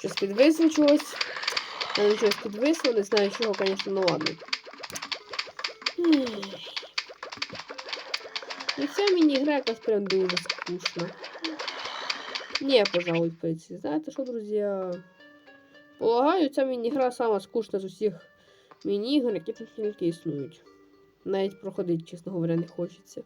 Щось підвисло чогось. Я не щось підвисло, не знаю чого, звісно, ну ладно. І ця міні-гра якась прям дуже скучна. Не, пожалуй, в. Знаєте що, друзі? Полагаю, ця міні-гра сама скучна з усіх міні-ігор, які тут тільки існують. Навіть проходити, чесно говоря, не хочеться.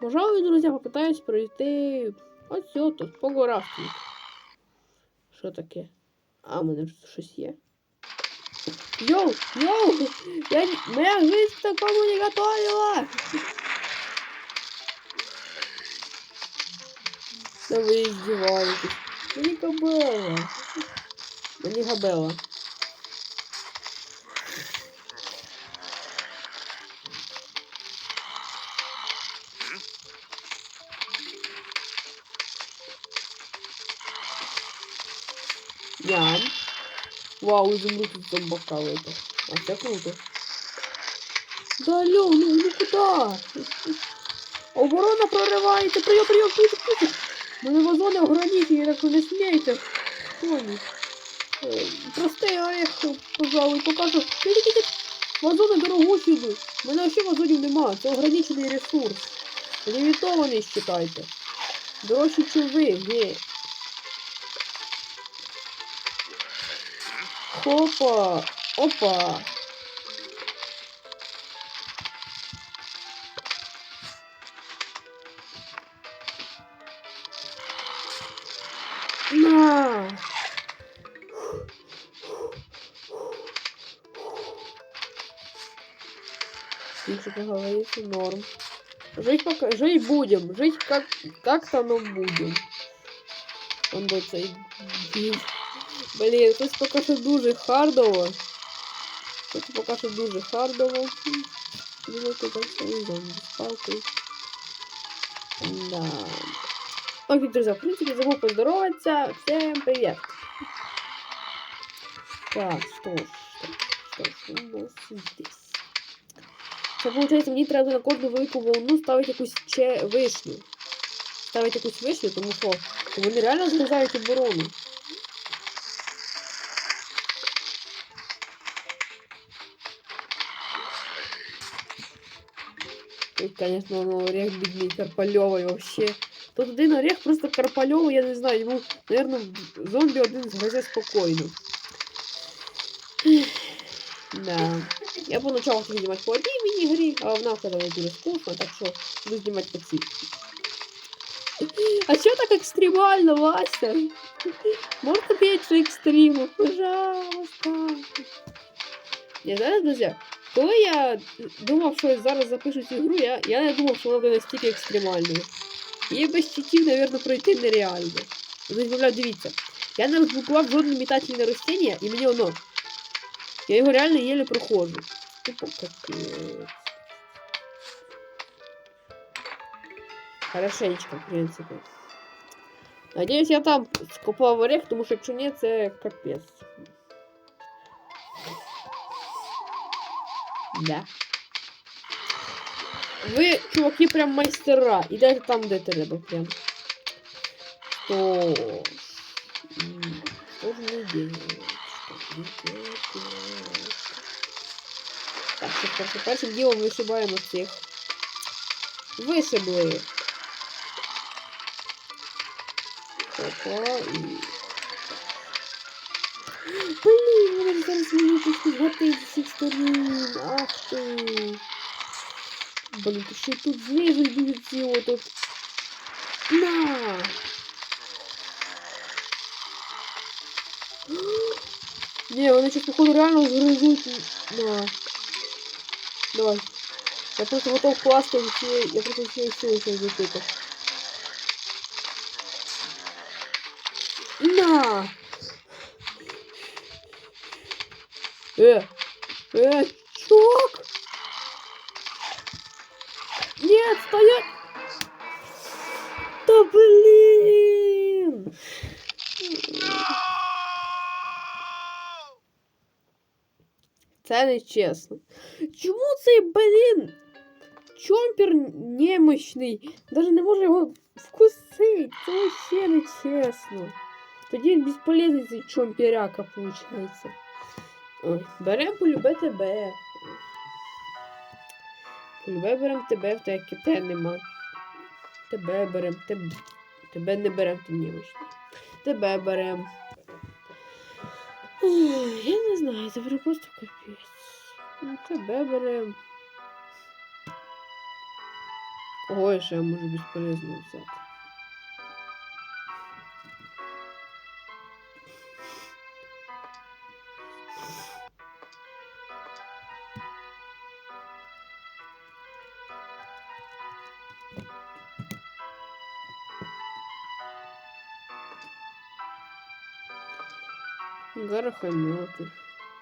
Пожалуй, друзі, попитаюсь пройти ось тут, по тут. Що таке? А, у мене тут щось є. Йоу, йоу! Я, моя жизнь такому не готовила! Да вы издеваетесь. Мені кабела. Мені габела. Вау, изумруд тут зомбака это. А це круто. Да, алло, ну, ну куда? Оборона проривається. Прийом, прийом, прийом, прийом. Мене вазони ограничені, так що не смійте. Тоні. Простий орех, пожалуй, покажу. Вазони дорогущі йдуть. У мене ще вазонів нема. Це ограничений ресурс. Лімітований считайте. Дорожчі, чим ви, ге. Хопа. Опа. На. Тише, как говорится, норм. Жить пока, жить будем, жить как, как-то, но будем. Он будет. Блін, тут поки що дуже хардово. Тут поки що дуже хардово. Думаю, так свої зомбі з палкою. Да. Окей, друзья, в принципе, забыл поздороваться. Всем привет. Так, что ж, что ж, у нас здесь. Це, виходить, мені треба на кожну велику волну ставити якусь че вишню. Ставити якусь вишню, тому що вони реально зрізають оборону. Тут, конечно, ну, орех бедный, Карпальовый вообще. Тут один орех просто Карпальовый, я не знаю, ему, наверное, зомби один згризе спокойно. Да. Я поначалу хотів знімати по одній міні-грі, а вона оказалась дуже скучно, так що буду знімати по цій. А що так екстремально, Вася? Можна більше екстриму, пожалуйста. Не знаю, друзі, коли я думав, що я зараз запишу цю гру, я, я не думав, що вона буде настільки екстремальною. Її без читів, мабуть, пройти нереально. Ну, дивіться, я не розблокував жодне метательне ростіння, і мені воно. Я його реально еле проходжу. Тупо капець. Хорошенечко, в принципі. Надіюсь, я там скопав орех, тому що якщо ні, це капець. Да. Ви, чуваки, прям майстера. Ідете там, де треба, прям. М, Что же мы делаем? Что мы делаем? Так, що перше, першим ділом вишибаємо цих. Вишибли. Опа, і... Блін, вони ж зараз мені тут гати з усіх сторін. Ах ти. Блін, то ще й тут знизу йдуть ці отут. На! Не, вони сейчас походу реально згризуть. На. Давай. Я просто готов класти всі. Я просто всі сили сейчас запитав. На! Э! Э! Чувак! Нет, стоять! Да блин! Це не чесно. Чому цей блін? Чомпер немощний. Даже не може його вкусити. Це ще не чесно. Тоді він безполезний цей чомпіряка, виходить. Ой, беремо полюбе тебе. Полюбе беремо тебе, в тебе ките нема. Тебе беремо, тебе, тебе не беремо, ти немощний. Тебе беремо. Ой, Я не знаю, це просто капець. Ну, тебе беремо. Кого я можу безполезно взяти? Горохометы.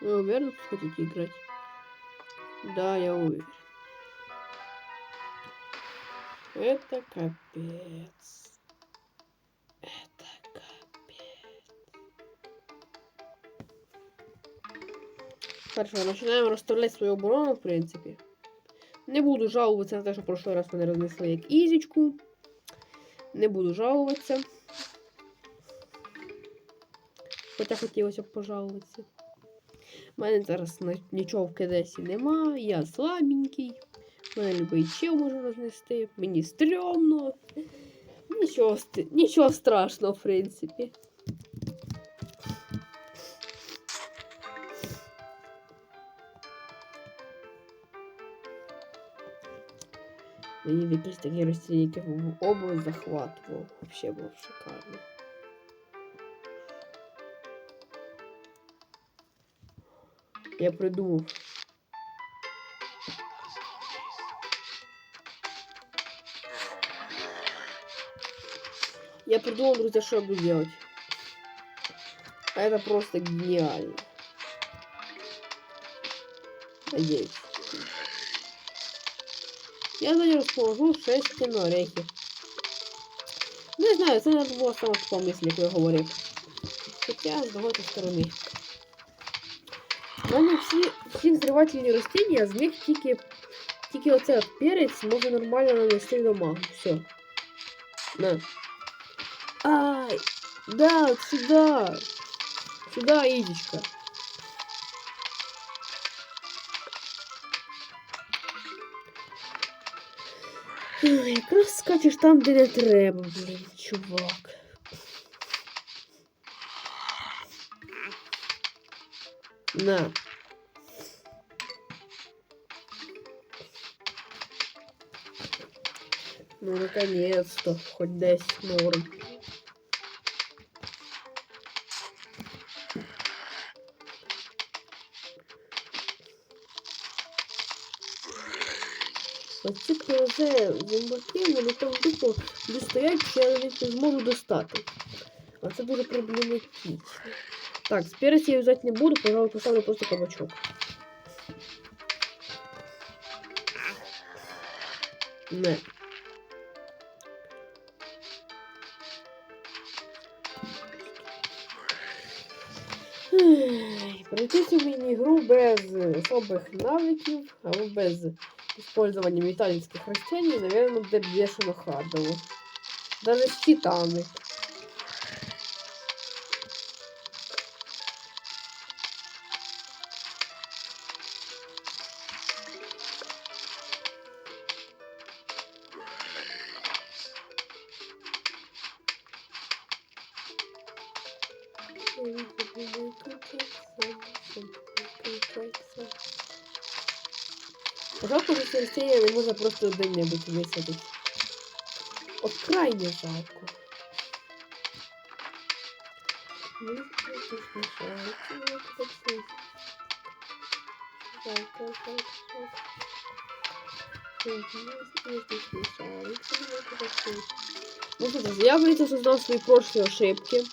Вы уверены, что хотите играть? Да, я уверен. Это капец. Это капец. Хорошо, начинаем расставлять свою оборону, в принципе. Не буду жалуватися на те, що в прошлый раз мене рознесли як ізічку. Не буду жалуватися. Хоча хотілося б пожалуватися. У мене зараз нічого в кедесі нема, я слабенький. Мене любий чел може рознести. Мені стрьомно. Нічого, нічого страшного, в принципі. Мені якісь такі розцінники в область захватував. Вообще було шикарно. Я придумав. Я придумал, друзья, что я буду делать. Это просто гениально. Надеюсь. Я за расположу 6 кінорехів. Не знаю, це не було саме в тому мислі, як я говорив. Хоча, з другої сторони. У мене всі, всі взривательні ростіння з них тільки, тільки оце от перець може нормально нанести дамагу. Все. На. Ай! Да, вот сюда! Сюда, Идичка. Ой, Якраз скачеш там, де не треба, блін, чувак. На. Ну, наконец-то, хоть десь норм. Оці ПЗ зомбаки, вони там тупо достоять, що я навіть не зможу достати. А це дуже проблематично. Так, з перець я взяти не буду, пожалуй, поставлю просто кабачок. Не. Пройти цю міні-гру без особих навиків або без использования металлических растений, наверное, буде бешено хардово. Даже с читами. Жалко, що растения не можна просто де-небудь висадити. От крайне жалко. Жалко, жалко, жалко. Ну, слухайте, я, говорится, создал свої прошлі ошибки.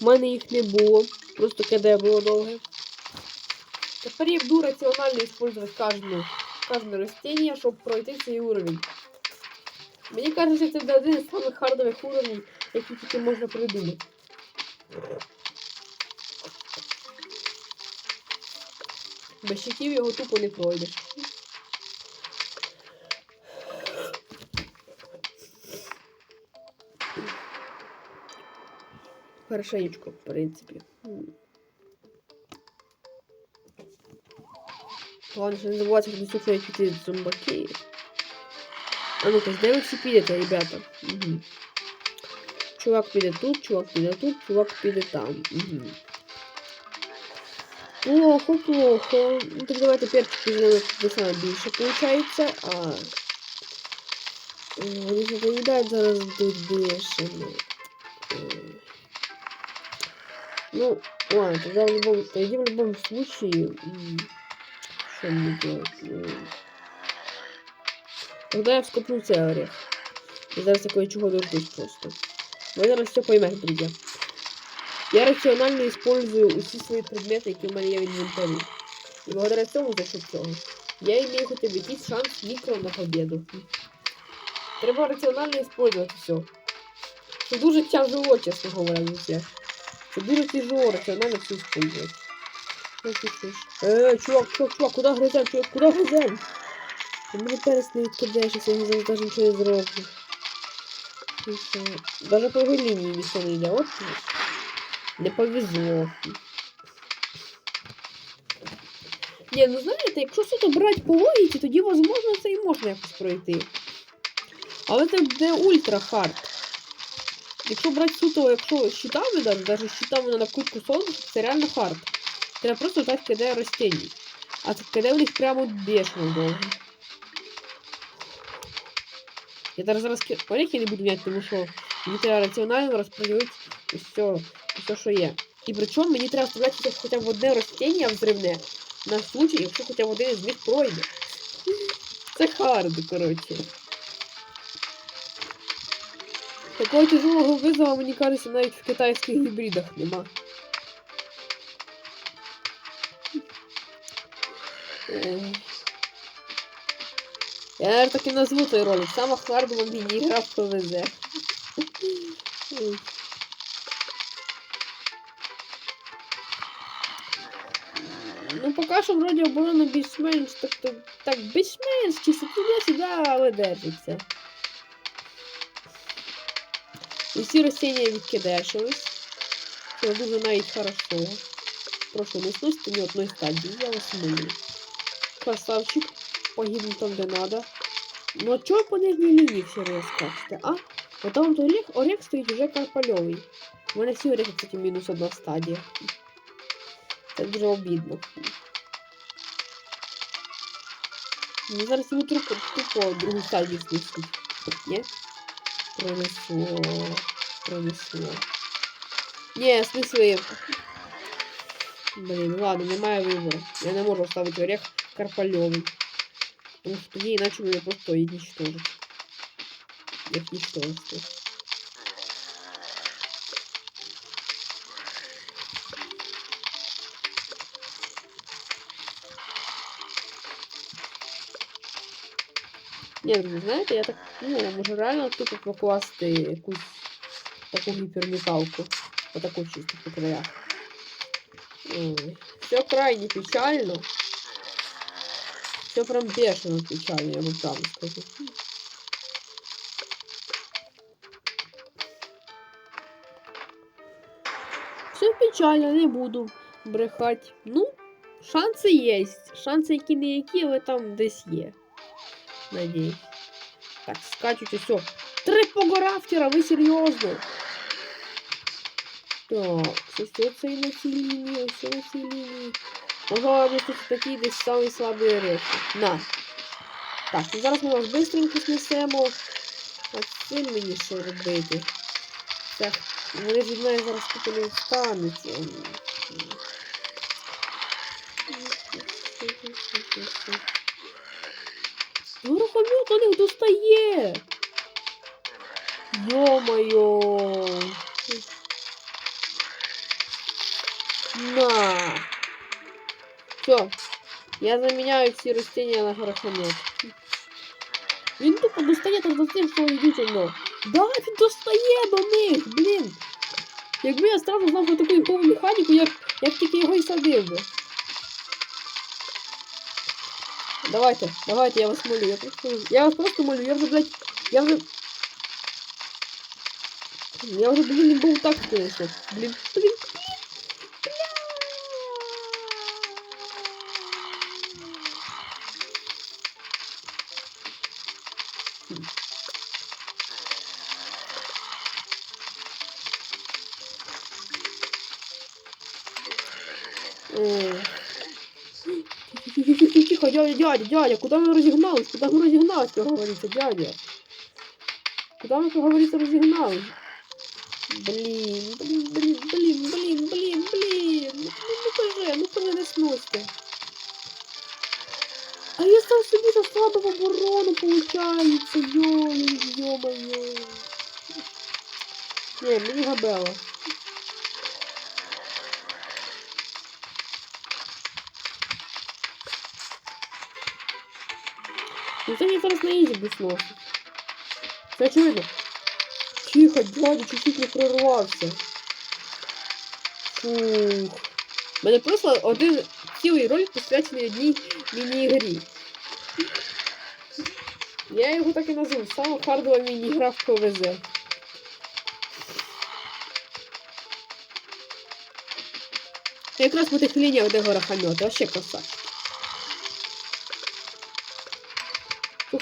У мене їх не було. Просто КД було довге. Тепер я буду раціонально использовать кожну, кожне растение, щоб пройти цей уровень. Мені кажеться, це один з самих хардових уровнів, які тільки можна придумати. Без щитів його тупо не пройдеш. Хорошенечко, в принципі. Ладно, що не забувайте, що тут мають піти зомбаки. А ну-ка, де ви всі підете, ребята? Угу. Чувак піде тут, чувак піде тут, чувак піде там. Угу. Плохо, плохо. Ну так давайте перчик візьмемо тут саме більше, получається. А... М, Вони ж доїдають зараз тут бешено. Ну, ладно, тогда в любом, тогда в любом случае... Что мне делать? М. Тогда я вскоплю цей орех. Я зараз такое чего дождусь просто. Ви зараз все поймете, друзья. Я раціонально использую усі свої предмети, які в мене є в інвентарі. І благодаря цьому за счет цього. Я имею хоча б якийсь шанс мікро на победу. Треба раціонально использувати все. Дуже тяжело, чесно говоря, друзья. Це дуже тяжело раціонально все использовать. Ну, що ж. Е, чувак, чувак, чувак, куди гризем, чувак, куди гризем? Ти мене перес не відкидаєш, якщо я зараз навіть нічого не зроблю. Даже по його лінії ніхто не йде. От не повезло. Ні, ну знаєте, якщо суто брати по логіці, тоді, можливо, це і можна якось пройти. Але це буде ультра хард. Якщо брати суто, якщо з щитами, даже, даже з щитами на накрутку сонку, це реально хард. Треба просто дати КД растений. А це КД у них прямо бешено довго. Я даже зараз орехи не буду міняти, тому що мені треба раціонально розподілити все, все, що є. І причому мені треба вставляти хоча б- одне ростіння взривне на случай, якщо хоча б один із них пройде. Це хард, коротше. Такого тяжелого визова, мені кажеться, навіть в китайських гібридах нема. Ех. Я, наверное, так і назву той ролик. Сама хардова міні-гра в ПВЗ. Ну, поки що вроді оборона більш-менш так, так більш-менш чисто туди-сюди, але держиться. Усі ростіння відкидешились. Це дуже навіть хорошо. Прошу, не сносите ні одної стадії, я вас молю. Красавчик. Погибнуть там, де надо. Ну а чого по нижній лінії все розкажете, а? Бо там орех, орех стоїть уже карпальовий. У мене всі орехи, кстати, мінус одна стадія. Це дуже обідно. Мені зараз йому тупо, другу стадію снесуть. Ні? Пронесло. Пронесло. Ні, смисли. Блін, ладно, немає вибору. Я не можу ставити орех карпальовий. Потому что тоді иначе мене просто уничтожить. Як ничтожество. Ні, друзі, знаєте, я так, ну, може реально тупо покласти якусь таку гіперміталку. Отаку чисто по краях. Ой. Все крайне печально. Все прям бешено печально, я вам правду скажу. Все печально, не буду брехати. Ну, шанси є. Шанси які не які, але там десь є. Надіюсь. Так, скачуть усе. Три погорафтера, ви серйозно? Так, все це і на лінії, все на лінії. Можливо, десь тут такий десь самий слабий орешок. На. Так, ну зараз ми вас бистренько снесемо. А цим мені що робити? Так, вони від мене зараз тут не встануть. Рухомют у них достає. Йо-моє. На. Все. Я заменяю все растения на грохомет. Він тупо достає так до тих, що йдуть воно. Да, він достає до них, блін. Якби я сразу знав про таку якову механіку, як, як тільки його і садив би. Давайте, давайте, я вас молю, я просто, я вас просто молю, я вже, блядь, я вже... Я уже, блин, не был так, конечно. Блин, блин, Тихо, тихо, тихо, дядя, дядя, дядя, куда мы разогнались? Куда мы разогнались, как говорится, дядя? Куда мы, как говорится, разогнались? Блин, блин, блин, блин, блин, блин, блин. Ну, ну кажи, ну кажи, не сносьте. А я став собі за слабо в оборону, получается, ё, ё-моё. Не, мені габела. Ну мені зараз на ізі сносити. Це очевидно. Тихо, дядя, чуть-чуть не прорвався. Фух. Мене просто один цілий ролик посвячений одній міні-ігрі. Я його так і назву. Саме хардова міні-гра в ПВЗ. Якраз по тих лініях, де горохомет, вообще красавчик.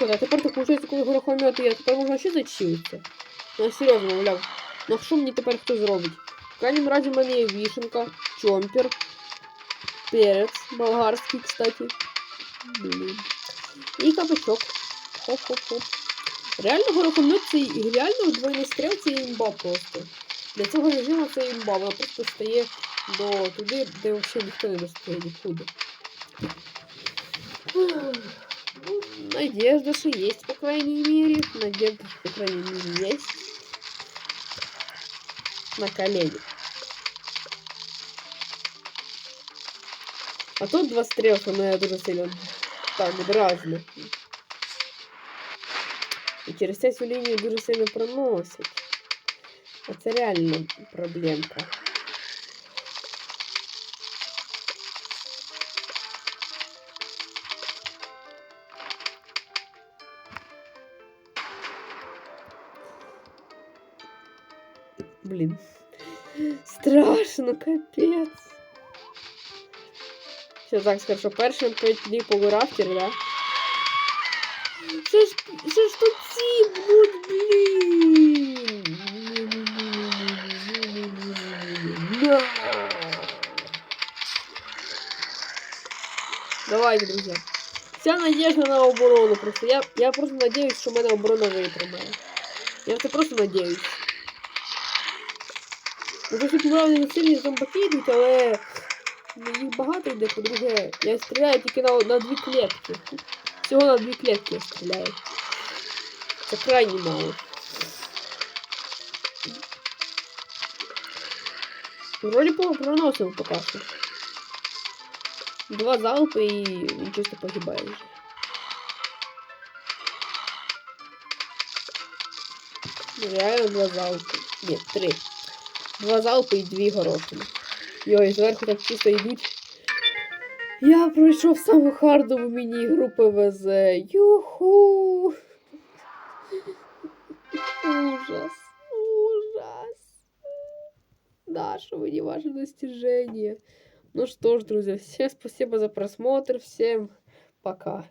Слухай, а тепер так виходить, коли горохомет є, тепер можна ще зачилитися. Ну, серйозно, мовляв. Ну що мені тепер хто зробить? В крайнім разі в мене є вішенка, чомпер, перець, болгарський, кстати. Блін. І кабачок. Хоп-хоп-хоп. Реально горохомет це реально двойний стріл це імба просто. Для цього режиму це імба, вона просто стає до туди, де взагалі ніхто не достає нікуди. Ну, надежда, что есть, по крайней мере. Надежда, что, по крайней мере, есть. На колени. А тут два стрелка, но я дуже сильно там дразно. І через це цю лінію дуже сильно проносить. А це реально проблемка. Блин. Страшно, капец. Все так скажу, першим пойти по рафтер, да? Що ж, що ж тут ці будуть, блін? Давайте, друзья. Вся надежда на оборону просто. Я, я просто надеюсь, що в мене оборона витримає. Я це просто надеюсь. Ну, це тут правда сильні зомбаки йдуть, але ну, їх багато йде, по-друге, я стріляю тільки на, на дві клетки. Всього на дві клетки я стріляю. Це крайне мало. Вроде проносив поки що. Два залпи і він чисто погибає вже. Ну, Реально два залпи. Ні, три. Два залпи і дві горошини. Йой, зверху так чисто йдуть. Я пройшов саму хардову міні-гру ПВЗ. Юху! Ужас. Ужас. Наше мені ваше достижение. Ну что ж, друзья, всем спасибо за просмотр. Всем пока.